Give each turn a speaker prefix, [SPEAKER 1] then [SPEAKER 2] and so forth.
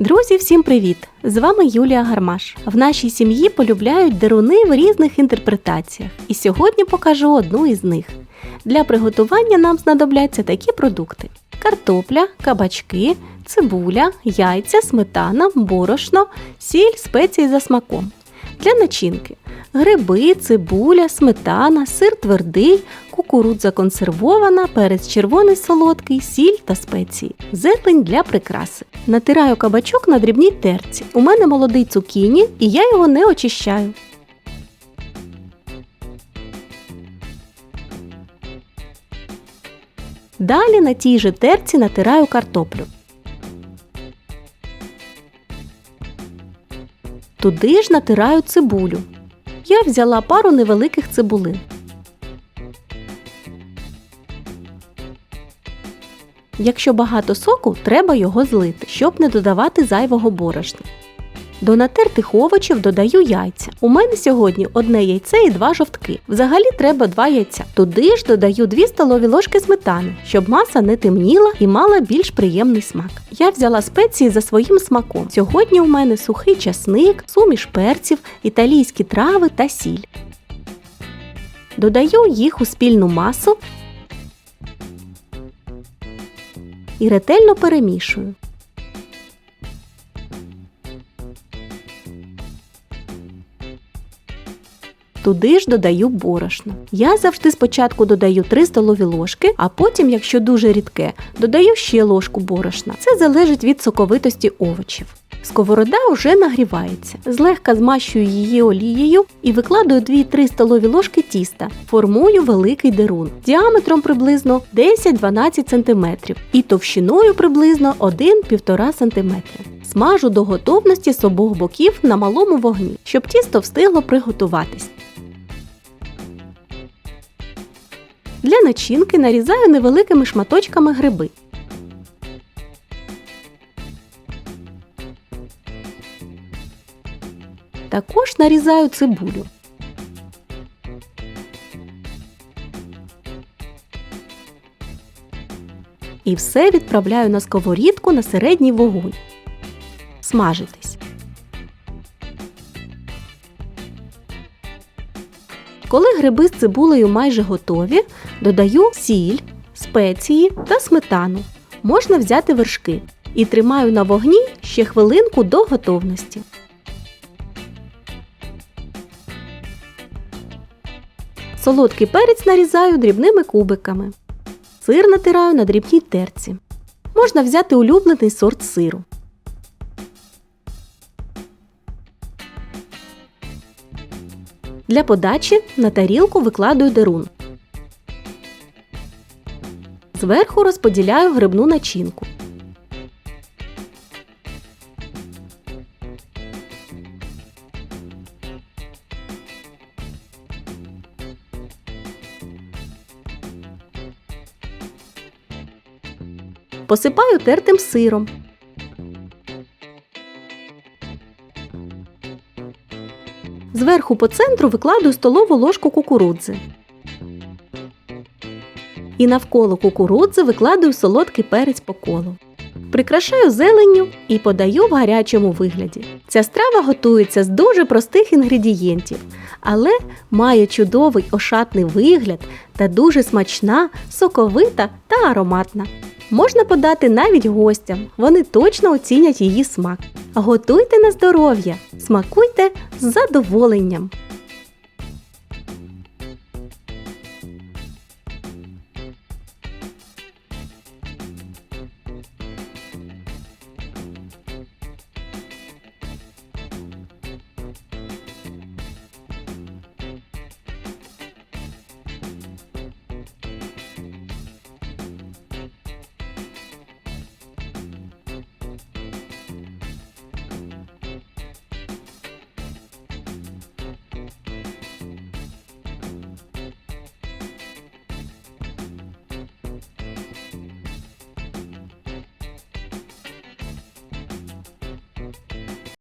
[SPEAKER 1] Друзі, всім привіт! З вами Юлія Гармаш. В нашій сім'ї полюбляють деруни в різних інтерпретаціях, і сьогодні покажу одну із них. Для приготування нам знадобляться такі продукти: картопля, кабачки, цибуля, яйця, сметана, борошно, сіль, спеції за смаком. Для начинки гриби, цибуля, сметана, сир твердий, кукурудза консервована, перець червоний солодкий, сіль та спеції, зелень для прикраси. Натираю кабачок на дрібній терці. У мене молодий цукіні і я його не очищаю. Далі на тій же терці натираю картоплю. Туди ж натираю цибулю. Я взяла пару невеликих цибулин. Якщо багато соку, треба його злити, щоб не додавати зайвого борошна. До натертих овочів додаю яйця. У мене сьогодні одне яйце і два жовтки. Взагалі треба два яйця. Туди ж додаю 2 столові ложки сметани, щоб маса не темніла і мала більш приємний смак. Я взяла спеції за своїм смаком. Сьогодні у мене сухий часник, суміш перців, італійські трави та сіль. Додаю їх у спільну масу і ретельно перемішую. Туди ж додаю борошно. Я завжди спочатку додаю 3 столові ложки, а потім, якщо дуже рідке, додаю ще ложку борошна. Це залежить від соковитості овочів. Сковорода вже нагрівається. Злегка змащую її олією і викладаю 2-3 столові ложки тіста. Формую великий дерун діаметром приблизно 10-12 см і товщиною приблизно 1-1,5 см. Смажу до готовності з обох боків на малому вогні, щоб тісто встигло приготуватись. Для начинки нарізаю невеликими шматочками гриби. Також нарізаю цибулю. І все відправляю на сковорідку на середній вогонь. Смажитись. Коли гриби з цибулею майже готові, додаю сіль, спеції та сметану. Можна взяти вершки. І тримаю на вогні ще хвилинку до готовності. Солодкий перець нарізаю дрібними кубиками. Сир натираю на дрібній терці. Можна взяти улюблений сорт сиру. Для подачі на тарілку викладаю дерун. Зверху розподіляю грибну начинку. Посипаю тертим сиром. Зверху по центру викладаю столову ложку кукурудзи. І навколо кукурудзи викладаю солодкий перець по колу. Прикрашаю зеленню і подаю в гарячому вигляді. Ця страва готується з дуже простих інгредієнтів, але має чудовий ошатний вигляд та дуже смачна, соковита та ароматна. Можна подати навіть гостям, вони точно оцінять її смак. Готуйте на здоров'я, смакуйте з задоволенням!